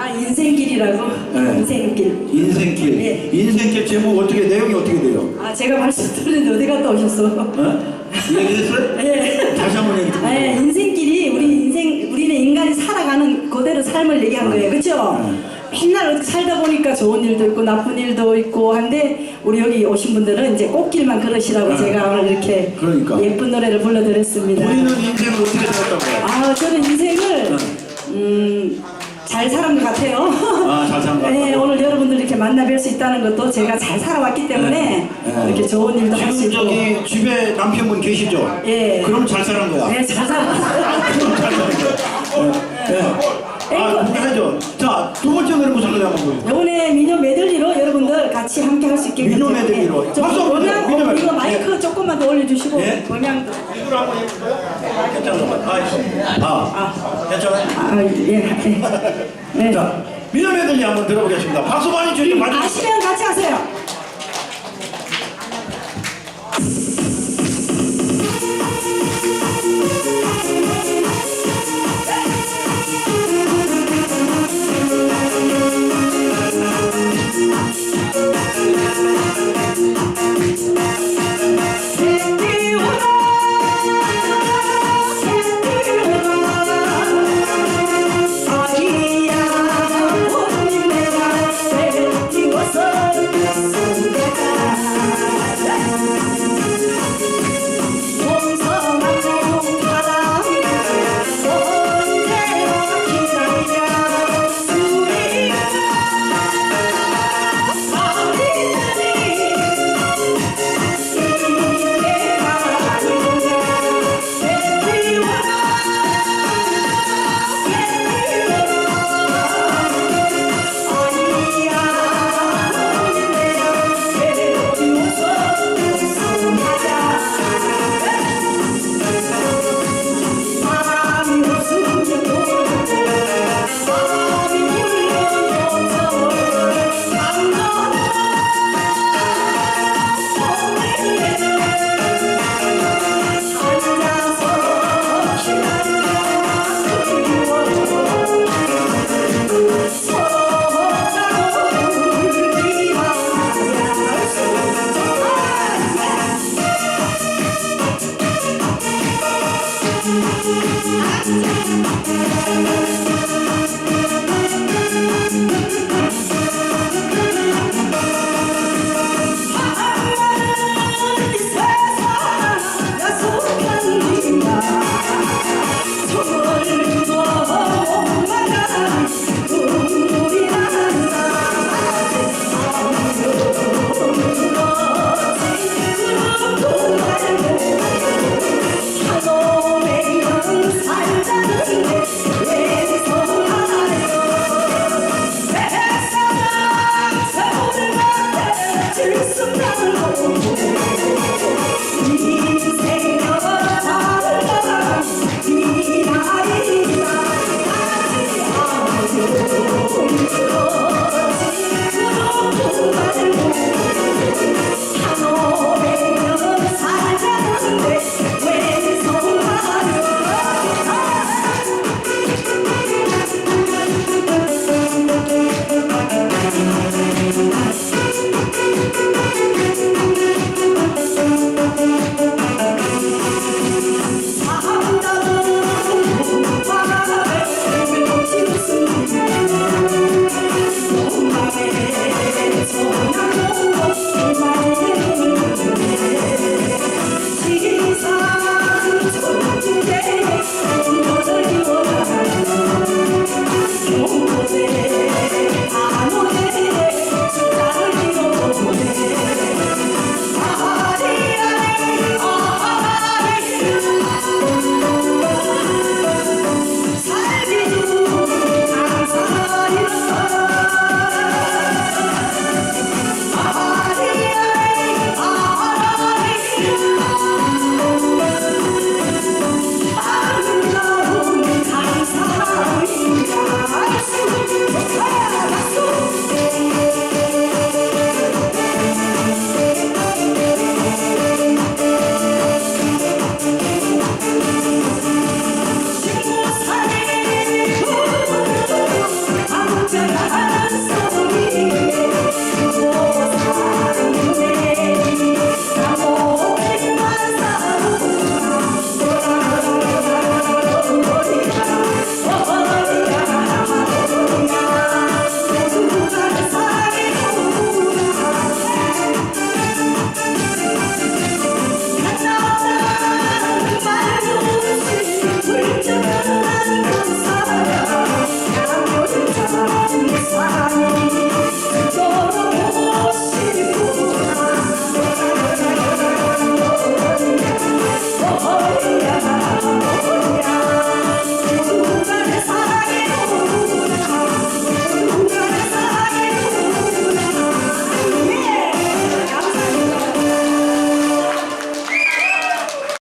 아 인생길이라고 네. 인생길. 인생길. 네. 인생길 제목 어떻게 내용이 어떻게 돼요? 아 제가 말씀드렸는데 어디 갔다 오셨어? 어? 얘기했어요? 예. 다시 한번 얘기 좀. 예, 인생길이 우리 인생 우리는 인간이 살아가는 그대로 삶을 얘기한 거예요, 그렇죠? 맨날 어떻게 살다 보니까 좋은 일도 있고 나쁜 일도 있고 한데 우리 여기 오신 분들은 이제 꽃길만 걸으시라고 네. 제가 오늘 이렇게 그러니까. 예쁜 노래를 불러드렸습니다. 본인은 인생을 어떻게 살았다고요? 아 저는 인생을 음, 잘 살은 것 같아요. 아, 잘 사는 것 같다고? 네, 오늘 여러분들 이렇게 만나 뵐 수 있다는 것도 제가 잘 살아왔기 때문에 네. 이렇게 좋은 일도 할 수 지금 있고. 저기 집에 남편분 계시죠? 예. 그럼 잘 사는 거야. 네, 잘 살았어요. 그럼 잘 사는 거야. 예. 예. 아, 해죠. 자, 두 번째 노래 무슨 노래 한번 보여요? 요번에 미녀 메들리로 여러분들 같이 함께 할 수 있게 미녀 메들리로. 좀 박수 한번 음향, 주세요. 미녀 메들리. 이거 마이크 조금만 더 올려주시고 예. 음향도 이걸 한번 해볼까요? 아, 아, 괜찮아요? 아, 예, 예. 네. 자, 미녀매들이 한번 들어보겠습니다. 박수 많이 주시면 맞아. 아시면 같이 하세요.